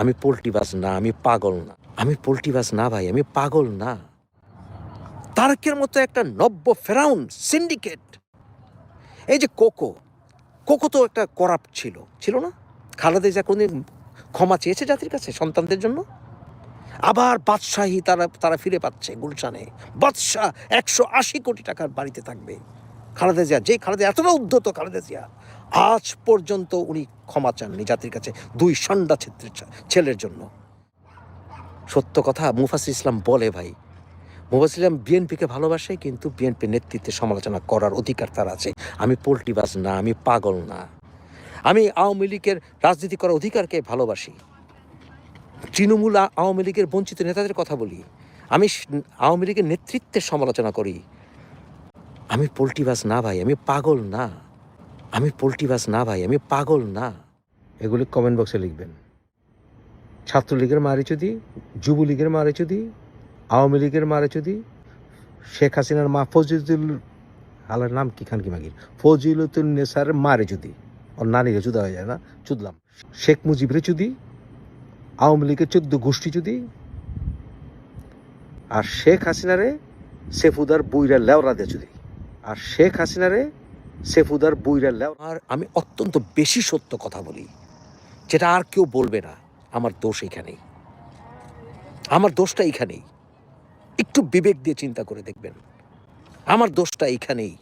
আমি পোল্ট্রিবাজ না, আমি পাগল না। আমি পোল্ট্রিবাজ না ভাই, আমি পাগল না। তারকের মতো একটা নব্য ফেরাউন সিন্ডিকেট। এই যে কোকো কোকো তো একটা করাপ্ট ছিল ছিল না? খালেদা জিয়া কোনদিন ক্ষমা চেয়েছে জাতির কাছে, সন্তানদের জন্য? আবার বাদশাহী তারা তারা ফিরে পাচ্ছে গুলশানে। বাদশাহ একশো আশি কোটি টাকার বাড়িতে থাকবে। খালেদা জিয়া, যেই খালেদা এতটা উদ্ধত খালেদা জিয়া আজ পর্যন্ত উনি ক্ষমা চাননি জাতির কাছে, দুই ছ- ছেলের জন্য। সত্য কথা, মুফাসির ইসলাম বলে ভাই। মুফাসির ইসলাম বিএনপিকে ভালোবাসে, কিন্তু বিএনপি নেতৃত্বে সমালোচনা করার অধিকার তার আছে। আমি পোল্ট্রিবাজ না, আমি পাগল না। আমি আওয়ামী লীগের রাজনীতি করার অধিকারকে ভালোবাসি। তৃণমূল আওয়ামী লীগের বঞ্চিত নেতাদের কথা বলি। আমি আওয়ামী লীগের নেতৃত্বের সমালোচনা করি। আমি পোল্ট্রিবাজ না ভাই, আমি পাগল না। আমি পোল্ট্রিবাজ না ভাই, আমি পাগল না। এগুলি কমেন্ট বক্সে লিখবেন। ছাত্রলীগের মারিচুদি যুবলীগের মারিচুদি আওয়ামী লীগের মারিচুদি শেখ হাসিনার মা ফজিলুল আলার নাম কি, খান কি মাগির ফজিলতুল নেসার মারে যদি, ওর নানিরে চুদা হয়ে যায় না, চুদলাম। শেখ মুজিবের চুদি আওয়ামী লীগের চোদ্দ গোষ্ঠী চুদি আর শেখ হাসিনারে সেফুদার বুইরা লেওরা দে চুদি আর শেখ হাসিনারে সেফুদার বুইরা লেও আর আমি অত্যন্ত বেশি সত্য কথা বলি, যেটা আর কেউ বলবে না, আমার দোষ এখানেই আমার দোষটা এখানেই একটু বিবেক দিয়ে চিন্তা করে দেখবেন। আমার দোষটা এখানেই